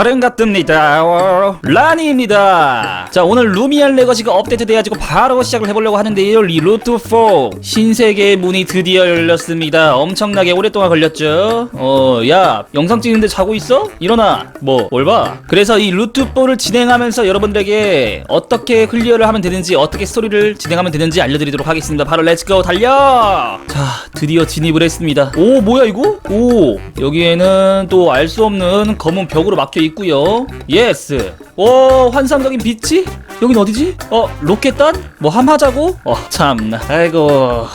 바른갑듭니다. 어, 라니입니다. 자 오늘 루미안 레거시가 업데이트 돼가지고 바로 시작을 해보려고 하는데요 이 루트 4 신세계의 문이 드디어 열렸습니다. 엄청나게 오랫동안 걸렸죠? 어 야 영상 찍는데 자고 있어? 일어나. 뭐 뭘 봐? 그래서 이 루트4를 진행하면서 여러분들에게 어떻게 클리어를 하면 되는지 어떻게 스토리를 진행하면 되는지 알려드리도록 하겠습니다. 바로 렛츠고 달려! 자 드디어 진입을 했습니다. 오 뭐야 이거? 오 여기에는 또 알 수 없는 검은 벽으로 막혀 있고요. 예스 오 환상적인 빛이? 여긴 어디지? 어 로켓단? 뭐 함하자고? 어 참나. 아이고.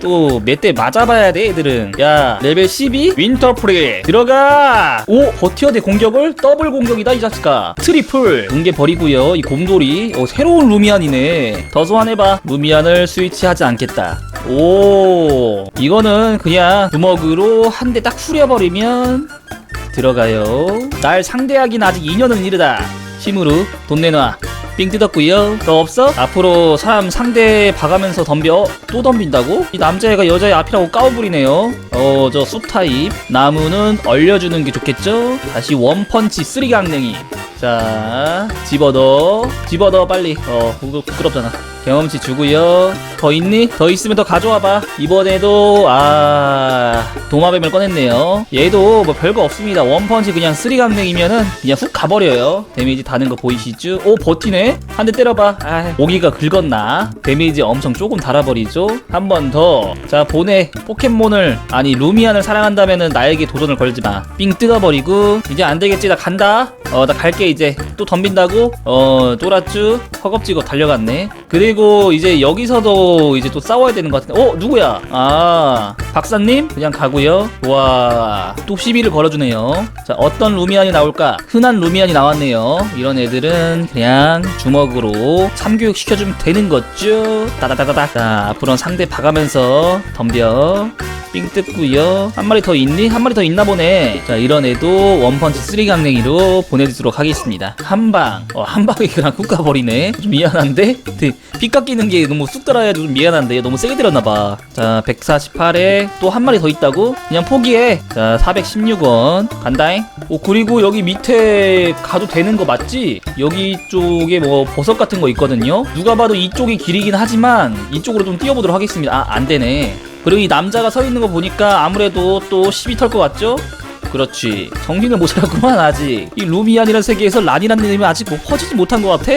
또 몇 대 맞아봐야 돼 애들은. 야 레벨 12 윈터프리 들어가! 오 버티어 대 공격을 더블 공격이다 이 자식아. 트리플. 응게 버리고요 이 곰돌이. 어 새로운 루미안이네. 더 소환해봐. 루미안을 스위치하지 않겠다. 오 이거는 그냥 주먹으로 한 대 딱 후려버리면 들어가요 날 상대하긴 아직 2년은 이르다 힘으로 돈 내놔 삥 뜯었고요 더 없어? 앞으로 사람 상대 봐가면서 덤벼 또 덤빈다고? 이 남자애가 여자애 앞이라고 까오부리네요 어 저 숲 타입 나무는 얼려주는 게 좋겠죠? 다시 원펀치 쓰리강냉이 자 집어넣어 집어넣어 빨리 어 부끄- 부끄럽잖아 경험치 주고요. 더 있니? 더 있으면 더 가져와봐. 이번에도 아 도마뱀을 꺼냈네요. 얘도 뭐 별거 없습니다. 원펀치 그냥 쓰리 강냉이면은 그냥 훅 가버려요. 데미지 다는 거 보이시죠? 오 버티네? 한 대 때려봐. 아 모기가 긁었나? 데미지 엄청 조금 달아버리죠? 한 번 더. 자 보내. 포켓몬을 아니 루미안을 사랑한다면은 나에게 도전을 걸지 마. 삥 뜯어버리고. 이제 안 되겠지. 나 간다. 어 나 갈게 이제. 또 덤빈다고? 어 쫄았쥬 허겁지겁 달려갔네. 그 리고 이제 여기서도 이제 또 싸워야 되는 것 같은데. 어 누구야? 아 박사님? 그냥 가고요. 와또 시비를 걸어주네요. 자 어떤 루미안이 나올까? 흔한 루미안이 나왔네요. 이런 애들은 그냥 주먹으로 참교육 시켜주면 되는 거죠. 따다다다다. 자 앞으로는 상대 봐가면서 덤벼 삥 뜯고요. 한 마리 더 있니? 한 마리 더 있나 보네. 자 이런 애도 원펀치 쓰리 강냉이로 보내주도록 하겠습니다. 한방. 어 한방에 그냥 훅 가버리네. 좀 미안한데? 네, 피 깎이는 게 너무 쑥 들어야 좀 미안한데 너무 세게 들었나봐. 자 148에 또 한 마리 더 있다고? 그냥 포기해. 자 416원. 간다잉. 오 그리고 여기 밑에 가도 되는 거 맞지? 여기 쪽에 뭐 버섯 같은 거 있거든요? 누가 봐도 이쪽이 길이긴 하지만 이쪽으로 좀 뛰어보도록 하겠습니다. 아 안되네 그리고 이 남자가 서 있는 거 보니까 아무래도 또 시비 털 것 같죠? 그렇지. 정신을 못 차렸구만 아직. 이 루미안이라는 세계에서 란이라는 이름이 아직 뭐 퍼지지 못한 것 같아.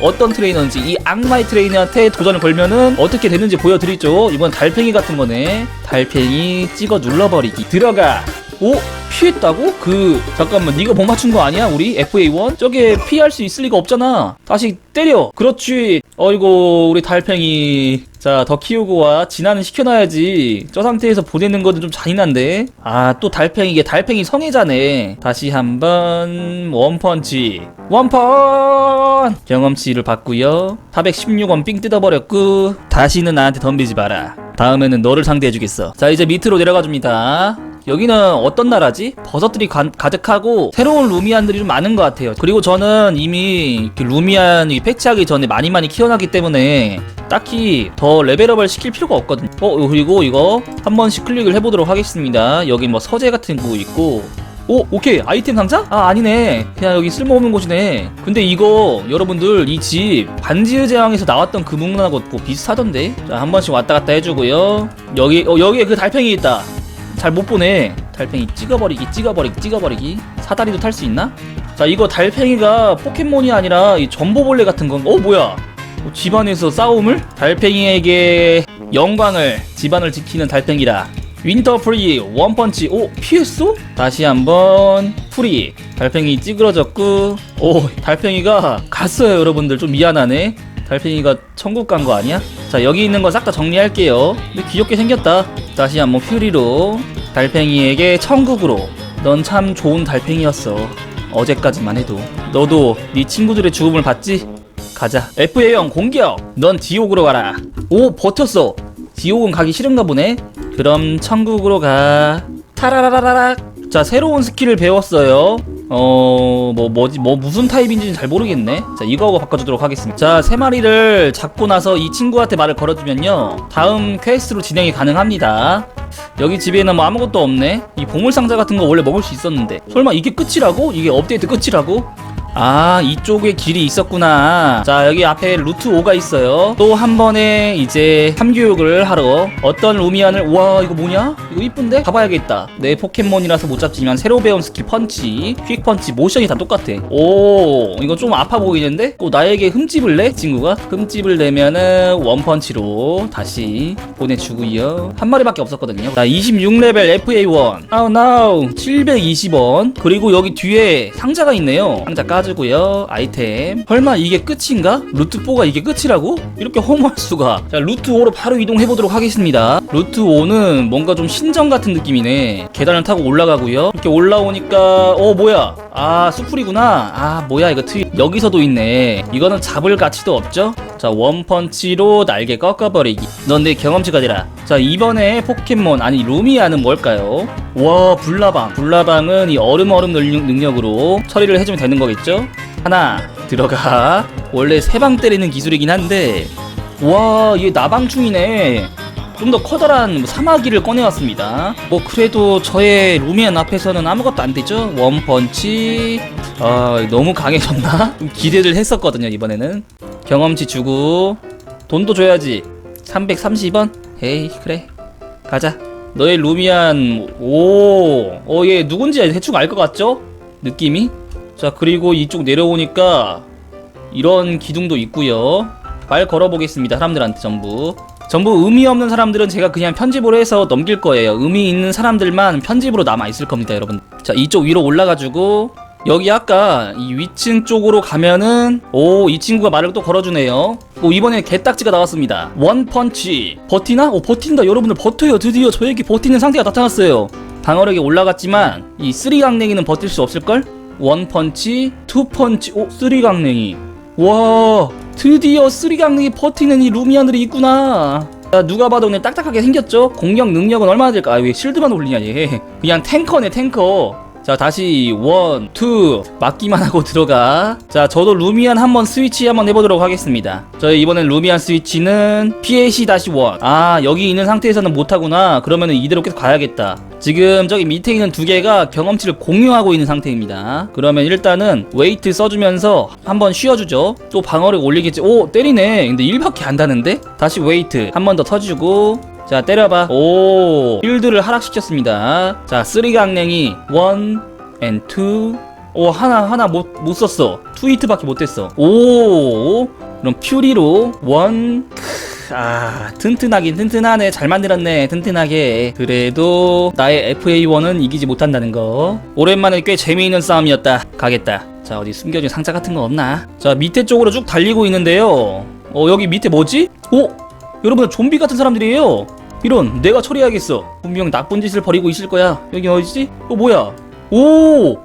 어떤 트레이너인지 이 악마의 트레이너한테 도전을 걸면은 어떻게 되는지 보여드리죠. 이번 달팽이 같은 거네. 달팽이 찍어 눌러버리기. 들어가. 오? 피했다고? 그 잠깐만 네가 못 맞춘 거 아니야? 우리 FA1? 저게 피할 수 있을 리가 없잖아. 다시 때려. 그렇지. 어이구 우리 달팽이 자 더 키우고 와 진화는 시켜놔야지. 저 상태에서 보내는 거는 좀 잔인한데. 아 또 달팽이 이게 달팽이 성애자네. 다시 한번 원펀치. 원펀 경험치를 받고요. 416원 삥 뜯어버렸고 다시는 나한테 덤비지 마라. 다음에는 너를 상대해주겠어. 자 이제 밑으로 내려가 줍니다 여기는 어떤 나라지? 버섯들이 가, 가득하고 새로운 루미안들이 좀 많은 것 같아요. 그리고 저는 이미 이렇게 루미안이 패치하기 전에 많이 많이 키워놨기 때문에 딱히 더 레벨업을 시킬 필요가 없거든요. 어 그리고 이거 한 번씩 클릭을 해보도록 하겠습니다. 여기 뭐 서재 같은 거 있고 오 오케이 아이템 상자? 아 아니네 그냥 여기 쓸모없는 곳이네 근데 이거 여러분들 이 집 반지의 제왕에서 나왔던 그 문화하고 뭐 비슷하던데 자 한 번씩 왔다 갔다 해주고요 여기 어 여기에 그 달팽이 있다 잘 못 보네 달팽이 찍어버리기 찍어버리기 찍어버리기 사다리도 탈 수 있나? 자 이거 달팽이가 포켓몬이 아니라 이 전보벌레 같은 건가? 어 뭐야 어, 집안에서 싸움을? 달팽이에게 영광을 집안을 지키는 달팽이라 윈터 프리 원펀치 오 피했어? 다시 한번 프리 달팽이 찌그러졌고 오 달팽이가 갔어요 여러분들 좀 미안하네 달팽이가 천국 간 거 아니야? 자 여기 있는 거 싹 다 정리할게요. 근데 귀엽게 생겼다. 다시 한번 퓨리로 달팽이에게 천국으로. 넌 참 좋은 달팽이였어. 어제까지만 해도. 너도 네 친구들의 죽음을 봤지? 가자. FA0 공격! 넌 지옥으로 가라. 오 버텼어. 지옥은 가기 싫은가 보네. 그럼 천국으로 가. 타라라라락. 자 새로운 스킬을 배웠어요 어, 뭐, 뭐지, 뭐, 무슨 타입인지는 잘 모르겠네. 자, 이거하고 바꿔주도록 하겠습니다. 자, 세 마리를 잡고 나서 이 친구한테 말을 걸어주면요. 다음 퀘스트로 진행이 가능합니다. 여기 집에는 뭐 아무것도 없네. 이 보물상자 같은 거 원래 먹을 수 있었는데. 설마 이게 끝이라고? 이게 업데이트 끝이라고? 아 이쪽에 길이 있었구나. 자 여기 앞에 루트 5가 있어요. 또 한 번에 이제 참교육을 하러 어떤 루미안을 와 이거 뭐냐? 이거 이쁜데? 가봐야겠다. 내 포켓몬이라서 못 잡지만 새로 배운 스킬 펀치 퀵 펀치 모션이 다 똑같아. 오 이거 좀 아파 보이는데? 또 나에게 흠집을 내 친구가? 흠집을 내면은 원펀치로 다시 보내주고요 한 마리밖에 없었거든요. 자 26레벨 FA1 아우 나우. 720원. 그리고 여기 뒤에 상자가 있네요. 상자 까 주고요 아이템. 설마 이게 끝인가? 루트 4가 이게 끝이라고? 이렇게 허무할 수가. 자 루트 5로 바로 이동해 보도록 하겠습니다. 루트 5는 뭔가 좀 신전 같은 느낌이네. 계단을 타고 올라가고요. 이렇게 올라오니까 어 뭐야 아 수풀이구나. 아 뭐야 이거 트 여기서도 있네. 이거는 잡을 가치도 없죠? 자 원펀치로 날개 꺾어버리기. 넌 내 경험치 가지라. 자 이번에 포켓몬 아니 루미아는 뭘까요? 와 불나방. 불나방은 이 얼음 얼음 능력, 능력으로 처리를 해주면 되는 거겠죠? 하나 들어가. 원래 세 방 때리는 기술이긴 한데. 와 얘 나방충이네 좀 더 커다란 사마귀를 꺼내왔습니다. 뭐 그래도 저의 루미안 앞에서는 아무것도 안 되죠. 원펀치. 아 너무 강해졌나? 좀 기대를 했었거든요 이번에는. 경험치 주고 돈도 줘야지. 330원? 에이 그래 가자. 너의 루미안 오어얘 누군지 대충 알 것 같죠? 느낌이? 자 그리고 이쪽 내려오니까 이런 기둥도 있고요. 말 걸어보겠습니다. 사람들한테 전부. 전부 의미 없는 사람들은 제가 그냥 편집으로 해서 넘길 거예요. 의미 있는 사람들만 편집으로 남아 있을 겁니다, 여러분. 자, 이쪽 위로 올라가지고 여기 아까 이 위층 쪽으로 가면은 오, 이 친구가 말을 또 걸어주네요. 오, 이번에 개딱지가 나왔습니다. 원 펀치. 버티나? 오, 버틴다. 여러분들 버텨요. 드디어 저에게 버티는 상태가 나타났어요. 방어력이 올라갔지만 이 쓰리 강냉이는 버틸 수 없을걸? 원 펀치, 투 펀치, 오, 쓰리 강냉이. 와 드디어 쓰리강릉이 버티는 이 루미안들이 있구나. 자, 누가 봐도 그냥 딱딱하게 생겼죠? 공격 능력은 얼마나 될까? 아, 왜 실드만 올리냐 얘. 그냥 탱커네 탱커. 자 다시 원, 투 맞기만 하고 들어가. 자 저도 루미안 한번 스위치 한번 해보도록 하겠습니다. 저희 이번엔 루미안 스위치는 PAC-1 아 여기 있는 상태에서는 못하구나. 그러면은 이대로 계속 가야겠다 지금 저기 밑에 있는 두 개가 경험치를 공유하고 있는 상태입니다. 그러면 일단은 웨이트 써주면서 한번 쉬어주죠. 또 방어력 올리겠지. 오 때리네. 근데 1밖에 안 다는데? 다시 웨이트 한 번 더 터주고. 자 때려봐. 오 필드를 하락시켰습니다. 자 쓰리 강냉이 원 앤 투 오 하나 하나 못, 못 썼어. 투 히트밖에 못했어. 오 그럼 퓨리로 원 아, 튼튼하긴 튼튼하네. 잘 만들었네. 튼튼하게. 그래도 나의 FA1은 이기지 못한다는 거. 오랜만에 꽤 재미있는 싸움이었다. 가겠다. 자, 어디 숨겨진 상자 같은 거 없나? 자, 밑에 쪽으로 쭉 달리고 있는데요. 어, 여기 밑에 뭐지? 오! 여러분, 좀비 같은 사람들이에요. 이런, 내가 처리해야겠어. 분명 나쁜 짓을 벌이고 있을 거야. 여기 어디지? 어, 뭐야? 오!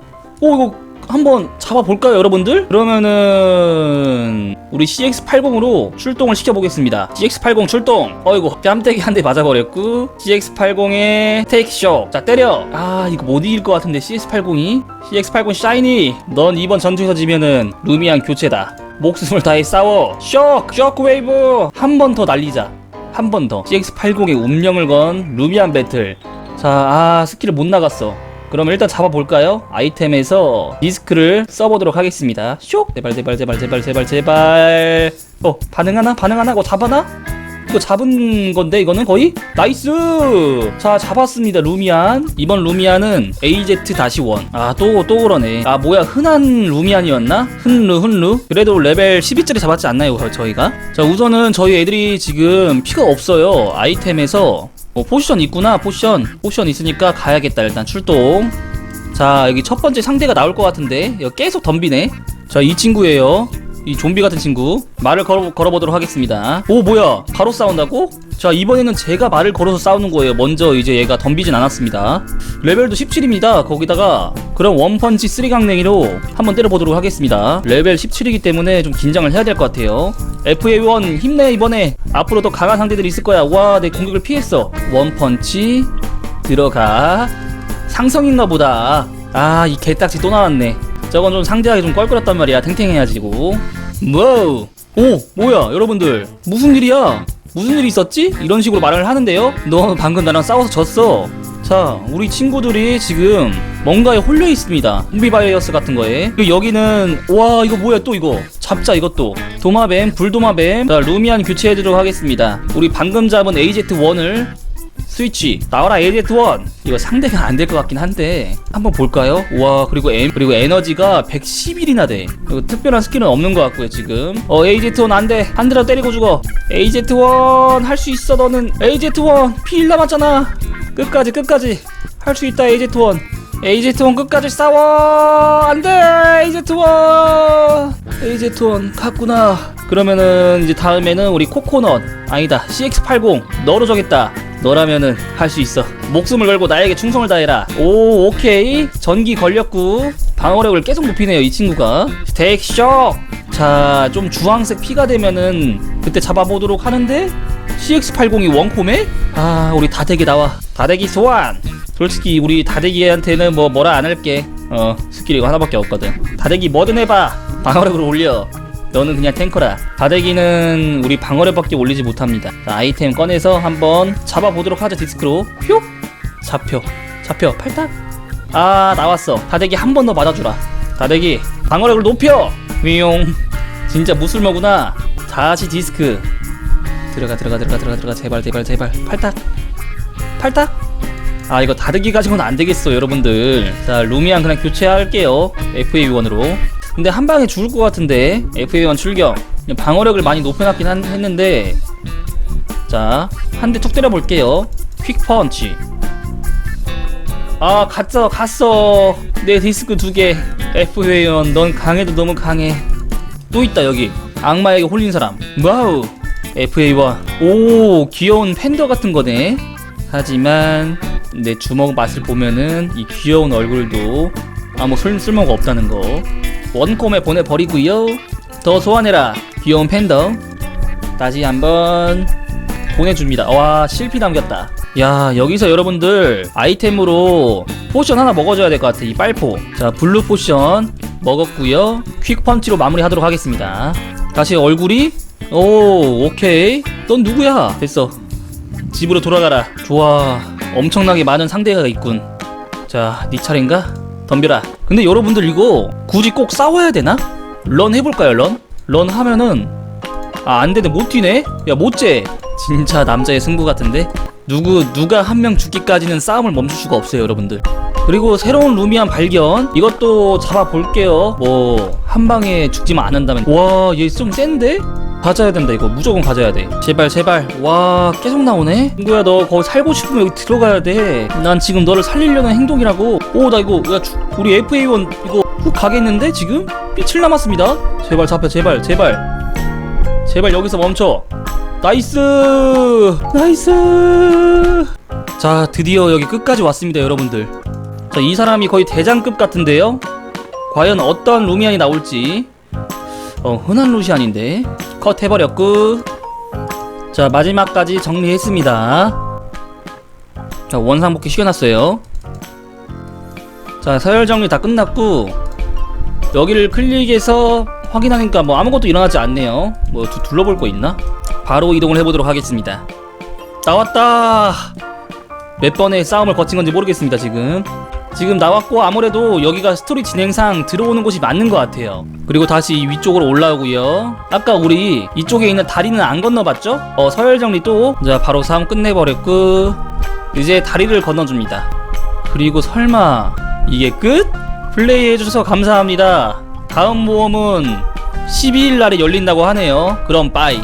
오, 이거 한번 잡아볼까요, 여러분들? 그러면은 우리 CX80으로 출동을 시켜보겠습니다. CX80 출동. 어이구, 뺨때기 한 대 맞아버렸고 CX80의 테이크쇼. 자, 때려. 아, 이거 못 이길 것 같은데 CX80이. CX80 샤이니. 넌 이번 전투에서 지면은 루미안 교체다. 목숨을 다해 싸워. 쇼크, 쇼크웨이브. 한 번 더 날리자. 한 번 더. CX80의 운명을 건 루미안 배틀. 자, 아, 스킬을 못 나갔어. 그럼 일단 잡아볼까요? 아이템에서 디스크를 써보도록 하겠습니다. 쇽! 제발, 제발, 제발, 제발, 제발, 제발. 어, 반응하나? 반응하나? 이거 잡아나? 이거 잡은 건데, 이거는 거의? 나이스! 자, 잡았습니다, 루미안. 이번 루미안은 AZ-1. 아, 또, 또 그러네. 아, 뭐야, 흔한 루미안이었나? 흔루, 흔루? 그래도 레벨 12짜리 잡았지 않나요, 저희가? 자, 우선은 저희 애들이 지금 피가 없어요. 아이템에서 어, 포션 있구나 포션. 포션 있으니까 가야겠다 일단 출동. 자 여기 첫 번째 상대가 나올 것 같은데. 이거 계속 덤비네. 자 이 친구예요 이 좀비 같은 친구 말을 걸어, 걸어보도록 하겠습니다. 오 뭐야? 바로 싸운다고? 자 이번에는 제가 말을 걸어서 싸우는 거예요. 먼저 이제 얘가 덤비진 않았습니다. 레벨도 17입니다. 거기다가 그럼 원펀치 3강냉이로 한번 때려보도록 하겠습니다. 레벨 17이기 때문에 좀 긴장을 해야 될 것 같아요. FA1 힘내 이번에. 앞으로 더 강한 상대들이 있을 거야. 와 내 공격을 피했어. 원펀치 들어가. 상성인가 보다. 아 이 개딱지 또 나왔네 저건 좀 상대하기 좀 껄끄럽단 말이야. 탱탱해가지고. 와우. 오 뭐야 여러분들. 무슨 일이야? 무슨 일이 있었지? 이런 식으로 말을 하는데요? 너 방금 나랑 싸워서 졌어. 자 우리 친구들이 지금 뭔가에 홀려 있습니다. 좀비바이어스 같은 거에. 여기는 와 이거 뭐야 또 이거? 잡자 이것도. 도마뱀 불도마뱀. 자 루미안 교체해주도록 하겠습니다. 우리 방금 잡은 AZ1을 스위치 나와라 AZ1 이거 상대가 안 될 것 같긴 한데 한번 볼까요? 와 그리고 에, 그리고 에너지가 111이나 돼. 특별한 스킬은 없는 것 같고요 지금. 어 AZ1 안돼. 한 대라도 때리고 죽어. AZ1 할 수 있어 너는. AZ1 피 1 남았잖아. 끝까지 끝까지. 할 수 있다 AZ1 AZ1 끝까지 싸워! 안 돼! AZ1 AZ1 갔구나. 그러면은 이제 다음에는 우리 코코넛 아니다 CX80 너로 정했다. 너라면은 할 수 있어. 목숨을 걸고 나에게 충성을 다해라. 오 오케이. 전기 걸렸고 방어력을 계속 높이네요 이 친구가. 스테이크 자좀 주황색 피가 되면은 그때 잡아보도록 하는데 CX80이 원콤에? 아 우리 다대기 나와. 다대기 소환 솔직히 우리 다대기한테는 뭐 뭐라 안 할게. 어 스킬 이거 하나밖에 없거든. 다대기 뭐든 해봐. 방어력을 올려. 너는 그냥 탱커라. 다대기는 우리 방어력밖에 올리지 못합니다. 자, 아이템 꺼내서 한번 잡아보도록 하자 디스크로. 퓨 잡혀. 잡혀. 팔딱 아 나왔어. 다대기 한 번 더 맞아주라. 다대기 방어력을 높여! 위용 진짜 무술모구나. 다시 디스크. 들어가 들어가 들어가 들어가 들어가. 제발 제발 제발. 팔딱 팔딱 아 이거 다르기 가지고는 안 되겠어 여러분들. 자 루미안 그냥 교체할게요 FA1으로. 근데 한 방에 죽을 것 같은데 FA1 출격. 방어력을 많이 높여놨긴 한- 했는데. 자 한 대 툭 때려볼게요. 퀵 펀치. 아 갔어 갔어. 내 디스크 두개. FA1 넌 강해도 너무 강해. 또 있다 여기. 악마에게 홀린 사람. 와우. FA1 오 귀여운 팬더 같은 거네. 하지만 내 주먹 맛을 보면은 이 귀여운 얼굴도 아무 쓸, 쓸모가 없다는 거. 원콤에 보내버리고요. 더 소환해라 귀여운 팬더 다시 한번 보내줍니다. 와 실피 남겼다. 야 여기서 여러분들 아이템으로 포션 하나 먹어줘야 될 것 같아 이 빨포. 자 블루 포션 먹었고요. 퀵 펀치로 마무리하도록 하겠습니다. 다시 얼굴이? 오 오케이. 넌 누구야? 됐어. 집으로 돌아가라. 좋아 엄청나게 많은 상대가 있군. 자 네 차례인가? 덤벼라. 근데 여러분들 이거 굳이 꼭 싸워야 되나? 런 해볼까요 런? 런 하면은 아 안 되네. 못 뛰네. 야 못째 진짜 남자의 승부 같은데? 누구 누가 한 명 죽기까지는 싸움을 멈출 수가 없어요 여러분들. 그리고 새로운 루미안 발견. 이것도 잡아볼게요. 뭐 한 방에 죽지만 않는다면. 와 얘 좀 센데? 가져야 된다 이거. 무조건 가져야 돼. 제발 제발. 와 계속 나오네? 친구야 너 거기 살고 싶으면 여기 들어가야 돼난 지금 너를 살리려는 행동이라고. 오 나 이거 야 주- 우리 FA1 이거 훅 가겠는데 지금? 빛을 남았습니다. 제발 잡혀 제발 제발. 제발 여기서 멈춰. 나이스! 나이스! 자 드디어 여기 끝까지 왔습니다 여러분들. 자 이 사람이 거의 대장급 같은데요? 과연 어떤 루미안이 나올지. 어 흔한 루시안인데 컷 해버렸고. 자 마지막까지 정리했습니다. 자 원상복귀 시켜놨어요. 자 서열 정리 다 끝났고 여기를 클릭해서 확인하니까 뭐 아무것도 일어나지 않네요. 뭐 두- 둘러볼 거 있나? 바로 이동을 해보도록 하겠습니다. 나왔다! 몇 번의 싸움을 거친 건지 모르겠습니다 지금 지금 나왔고 아무래도 여기가 스토리 진행상 들어오는 곳이 맞는 것 같아요. 그리고 다시 이 위쪽으로 올라오고요. 아까 우리 이쪽에 있는 다리는 안 건너봤죠? 어 서열 정리 또자 바로 싸움 끝내버렸고 이제 다리를 건너줍니다. 그리고 설마 이게 끝? 플레이해주셔서 감사합니다. 다음 모험은 12일 날에 열린다고 하네요. 그럼 빠이